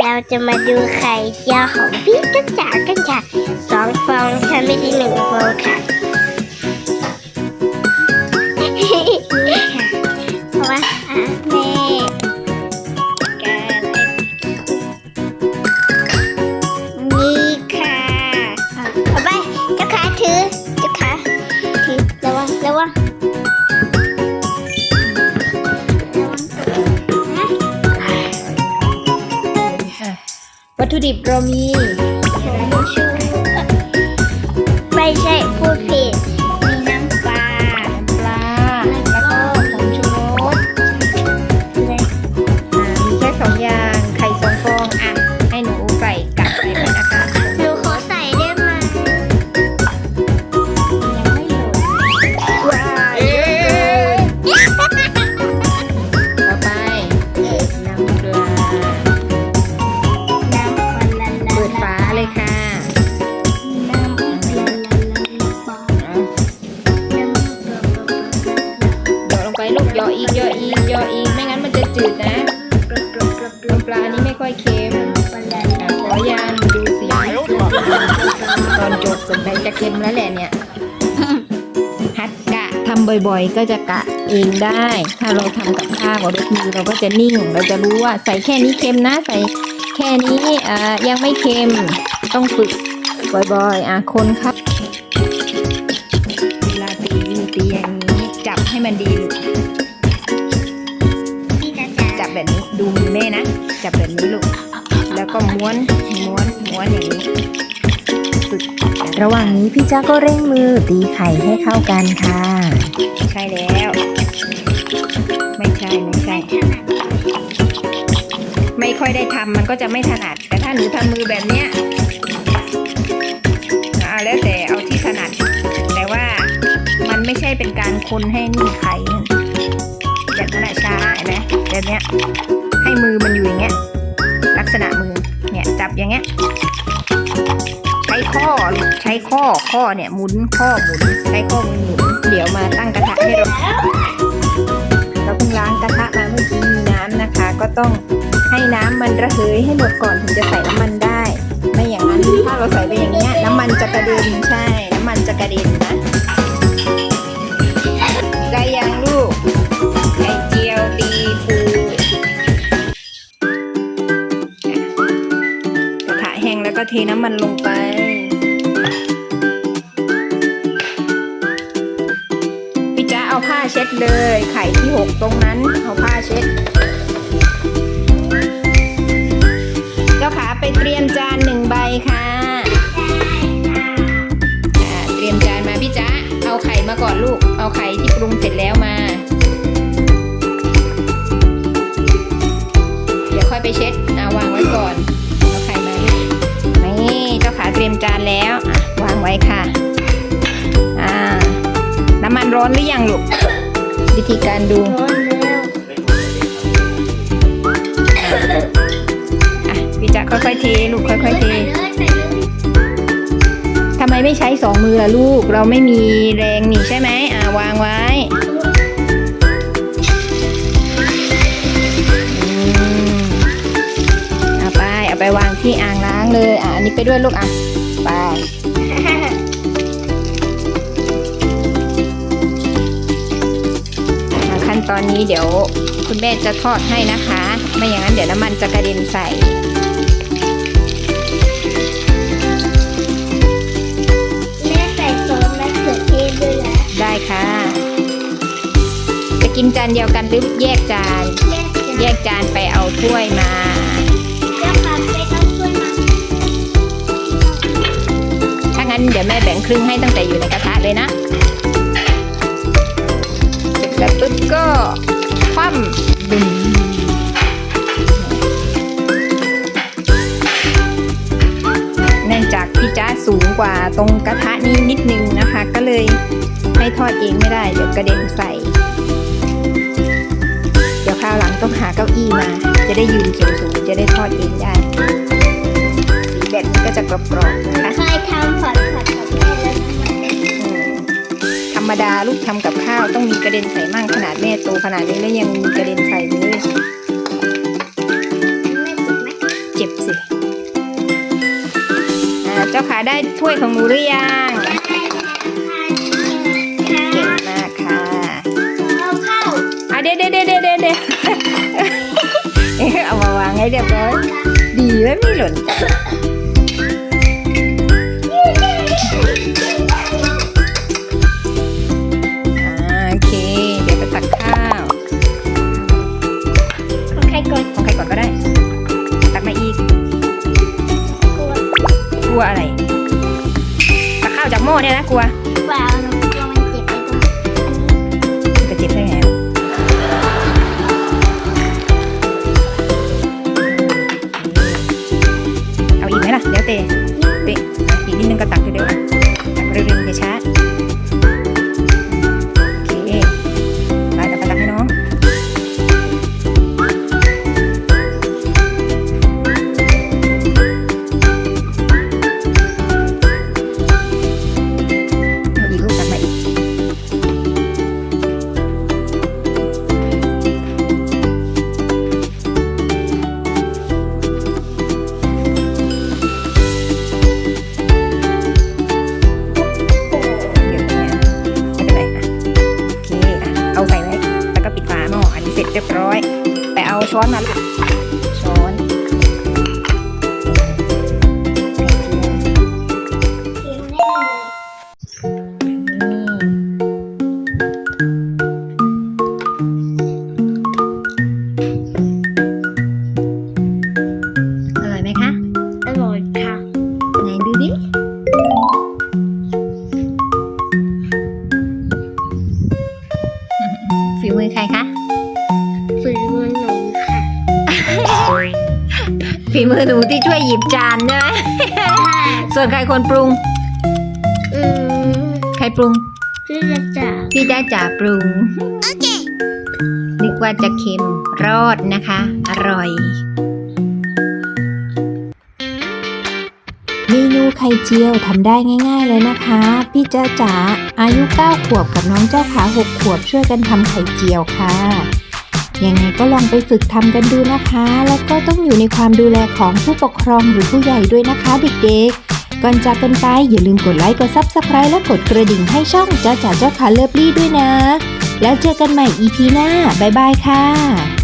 เราจะมาดูไข่เจียวของพี่จ๊ะจ๋ากันค่ะสองฟองค่ะไม่ใช่หนึ่งฟองค่ะ ดิบเรามี จะจืดนะน้ำปลานี้ไม่ค่อยเค็มปลาละอะขอยังดูเสียงตอนจบสงสัยจะเค็มแล้วแหละเนี่ยฮัดกะทำบ่อยๆ ก็จะกะเองได้ ถ้าเราทำกับข้าวกับรสมือเราก็จะนิ่ง เราจะรู้ว่าใส่แค่นี้เค็มนะ ใส่แค่นี้อ่ายังไม่เค็ม ต้องฝึกบ่อยๆ อะคนครับเวลาตีตีอย่างนี้ จับให้มันดี ดูมือแม่นะจับแบบนี้ลูก แล้วก็ม้วนม้วนม้วนอย่างนี้ฝึกระหว่างนี้พี่จ้าก็เร่งมือตีไข่ให้เข้ากันค่ะ ใช่แล้ว ไม่ใช่ไม่ใช่ถนัดไม่ค่อยได้ทำมันก็จะไม่ถนัด แต่ถ้าหนูทำมือแบบเนี้ยอ่าแล้วแต่เอาที่ถนัด แต่ว่ามันไม่ใช่เป็นการคนให้นี่ไข่แบบนั้นอะช้าเห็นไหมแบบเนี้ย อย่างเงี้ย ใช้ข้อใช้ข้อข้อเนี่ยหมุนข้อหมุนใช้ข้อมือหมุนเดี๋ยวมาตั้งกระทะให้เราเราเพิ่งล้างกระทะมาเมื่อกี้มีน้ำนะคะ ก็ต้องให้น้ำมันระเหยให้หมดก่อนถึงจะใส่น้ำมันได้ ไม่อย่างนั้นถ้าเราใส่ไปอย่างเงี้ยน้ำมันจะกระเด็นใช่ น้ำมันจะกระเด็นนะ เทน้ำมันลงไป พี่จ๊ะเอาผ้าเช็ดเลย ไข่ที่หกตรงนั้น เอาผ้าเช็ด เจ้าขาไปเตรียมจานหนึ่งใบค่ะอ่าเตรียมจานมาพี่จ๊ะ เอาไข่มาก่อนลูก เอาไข่ที่ปรุงเสร็จแล้วมา เดี๋ยวค่อยไปเช็ดเอาวางไว้ก่อน รียมจานแล้ววางไว้ค่ะน้ำมันร้อนหรือยังลูกวิธีการดูร้อนแล้วพี่จะค่อยๆเทลูกค่อยๆเททำไมไม่ใช้สองมือล่ะลูก เราไม่มีแรงนี่ใช่ไหมอ่าวางไว้ เอาไปวางที่อ่างล้างเลย อะอันนี้ไปด้วยลูกอะ ไปอะขั้นตอนนี้เดี๋ยวคุณแม่จะทอดให้นะคะ ไม่อย่างนั้นเดี๋ยวน้ำมันจะกระเด็นใส่แม่ใส่โซมะเขือเทศด้วยนะได้ค่ะ จะกินจานเดียวกันหรือแยกจานแม่แยกจานไปเอาถ้วยมา เดี๋ยวแม่แบ่งครึ่งให้ตั้งแต่อยู่ในกระทะเลยนะเสร็จแล้วปุ๊บก็คว่ำดึงเนื่องจากพี่จ้าสูงกว่าตรงกระทะนี้นิดนึงนะคะ ก็เลยให้ทอดเองไม่ได้ เดี๋ยวกระเด็นใส่ เดี๋ยวคราวหลังต้องหาเก้าอี้มา จะได้ยืนสูงๆจะได้ทอดเองได้ สีแบบนี้ก็จะกรอบๆนะคะเคยทำผัด ดาลูกทำกับข้าวต้องมีกระเด็นใส่มั่งขนาดแม่โตขนาดนี้แล้วยังมีกระเด็นใส่เลยแม่จุกไหมเจ็บสิอ่าเจ้าขาได้ถ้วยของหนูหรือยังเก่งมากค่ะเอาเข้าอะเดี๋ยวเดี๋ยวเดี๋ยวเดี๋ยวเดี๋ยวเอ๊ะเอามาวางให้เรียบร้อยดีแล้วไม่หล่น หม้อเนี่ยนะกลัวเปล่าหนูกลัวมันเจ็บไปตรงจะเจ็บได้ไงเอาอีกไหมล่ะเดี๋ยวเตะเตะอีกนิดนึงก็ตักเร็วๆอะตักเร็วๆอย่าช้า ไป ฝีมือหนูที่ช่วยหยิบจานใช่ไหมส่วนใครคนปรุง อืมใครปรุง พี่จะจับพี่ได้จ่าปรุง โอเค นึกว่าจะเค็มรอดนะคะ อร่อย เมนูไข่เจียวทำได้ง่ายๆเลยนะคะ พี่จ้าจ๋าอายุ 9 ขวบกับน้องเจ้าขา 6 ขวบช่วยกันทำไข่เจียวค่ะ ยังไงก็ลองไปฝึกทำกันดูนะคะ แล้วก็ต้องอยู่ในความดูแลของผู้ปกครองหรือผู้ใหญ่ด้วยนะคะเด็กๆ ก่อนจากกันไปอย่าลืมกดไลค์กดซับสไคร b e และกดกระดิ่งให้ช่องเจ้าจ๋าเจ้าขาเลิฟลี่ด้วยนะ แล้วเจอกันใหม่ EP หน้า บ๊ายบายค่ะ